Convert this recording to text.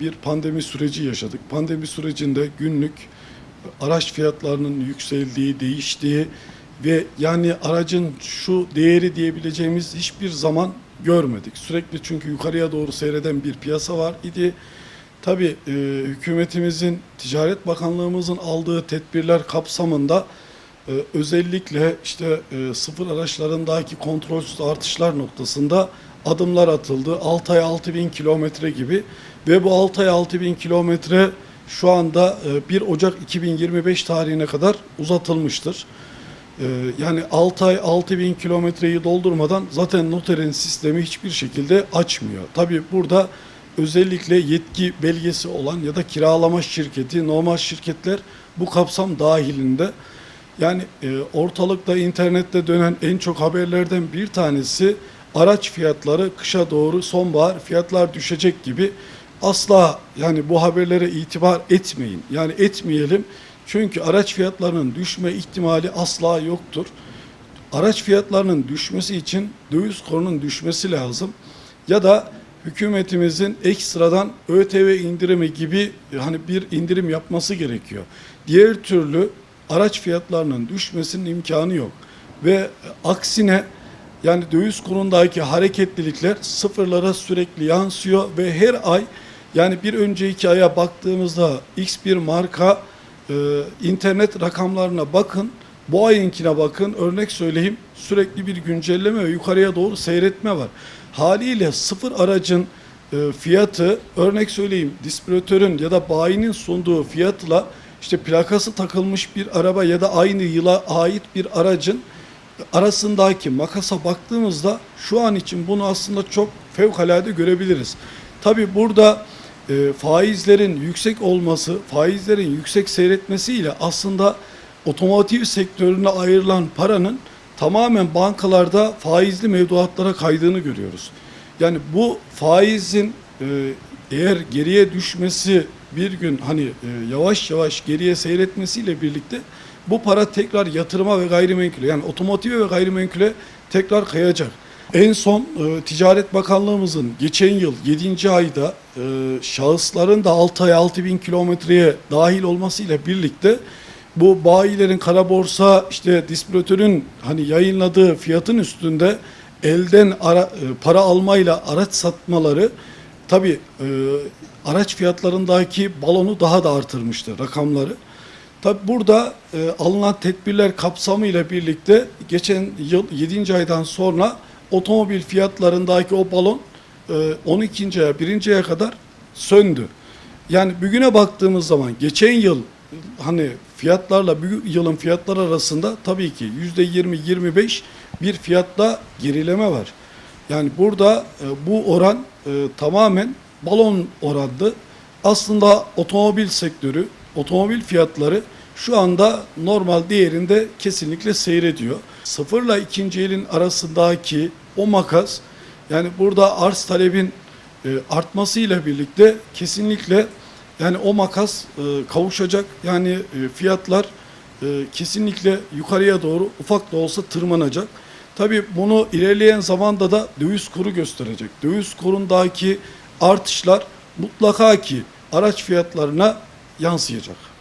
bir pandemi süreci yaşadık. Pandemi sürecinde günlük araç fiyatlarının yükseldiği, değiştiği ve yani aracın şu değeri diyebileceğimiz hiçbir zaman görmedik. Sürekli çünkü yukarıya doğru seyreden bir piyasa var idi. Tabii e, hükümetimizin, Ticaret Bakanlığımızın aldığı tedbirler kapsamında e, özellikle işte e, sıfır araçlarındaki kontrolsüz artışlar noktasında adımlar atıldı. 6 ay 6 bin kilometre gibi ve bu 6 ay 6 bin kilometre şu anda e, 1 Ocak 2025 tarihine kadar uzatılmıştır. E, yani 6 ay 6 bin kilometreyi doldurmadan zaten noterin sistemi hiçbir şekilde açmıyor. Tabii burada özellikle yetki belgesi olan ya da kiralama şirketi, normal şirketler bu kapsam dahilinde. Yani e, ortalıkta internette dönen en çok haberlerden bir tanesi araç fiyatları kışa doğru sonbahar fiyatlar düşecek gibi asla yani bu haberlere itibar etmeyin. Yani etmeyelim. Çünkü araç fiyatlarının düşme ihtimali asla yoktur. Araç fiyatlarının düşmesi için döviz kurunun düşmesi lazım. Ya da hükümetimizin ekstradan ÖTV indirimi gibi hani bir indirim yapması gerekiyor. Diğer türlü araç fiyatlarının düşmesinin imkanı yok. Ve aksine yani döviz kurundaki hareketlilikler sıfırlara sürekli yansıyor ve her ay yani bir önceki aya baktığımızda X bir marka e, internet rakamlarına bakın. Bu ayınkine bakın. Örnek söyleyeyim. Sürekli bir güncelleme ve yukarıya doğru seyretme var. Haliyle sıfır aracın e, fiyatı örnek söyleyeyim distribütörün ya da bayinin sunduğu fiyatla işte plakası takılmış bir araba ya da aynı yıla ait bir aracın arasındaki makasa baktığımızda şu an için bunu aslında çok fevkalade görebiliriz. Tabi burada e, faizlerin yüksek olması, faizlerin yüksek seyretmesiyle aslında otomotiv sektörüne ayrılan paranın tamamen bankalarda faizli mevduatlara kaydığını görüyoruz. Yani bu faizin e, eğer geriye düşmesi bir gün hani e, yavaş yavaş geriye seyretmesiyle birlikte bu para tekrar yatırıma ve gayrimenkule yani otomotive ve gayrimenkule tekrar kayacak. En son e, Ticaret Bakanlığımızın geçen yıl 7. ayda e, şahısların da 6 ay 6 bin kilometreye dahil olmasıyla birlikte bu bayilerin kara borsa işte distribütörün hani yayınladığı fiyatın üstünde elden ara, e, para almayla araç satmaları tabi araç fiyatlarındaki balonu daha da artırmıştı rakamları. Tabi burada e, alınan tedbirler kapsamıyla birlikte geçen yıl 7. aydan sonra otomobil fiyatlarındaki o balon e, 12. aya 1. aya kadar söndü. Yani bugüne baktığımız zaman geçen yıl hani fiyatlarla bu yılın fiyatları arasında tabii ki yüzde 20-25 bir fiyatta gerileme var. Yani burada e, bu oran e, tamamen balon orandı. Aslında otomobil sektörü, otomobil fiyatları şu anda normal değerinde kesinlikle seyrediyor. Sıfırla ikinci elin arasındaki o makas yani burada arz talebin e, artmasıyla birlikte kesinlikle yani o makas e, kavuşacak. Yani e, fiyatlar e, kesinlikle yukarıya doğru ufak da olsa tırmanacak. Tabii bunu ilerleyen zamanda da döviz kuru gösterecek. Döviz kurundaki artışlar mutlaka ki araç fiyatlarına yansıyacak.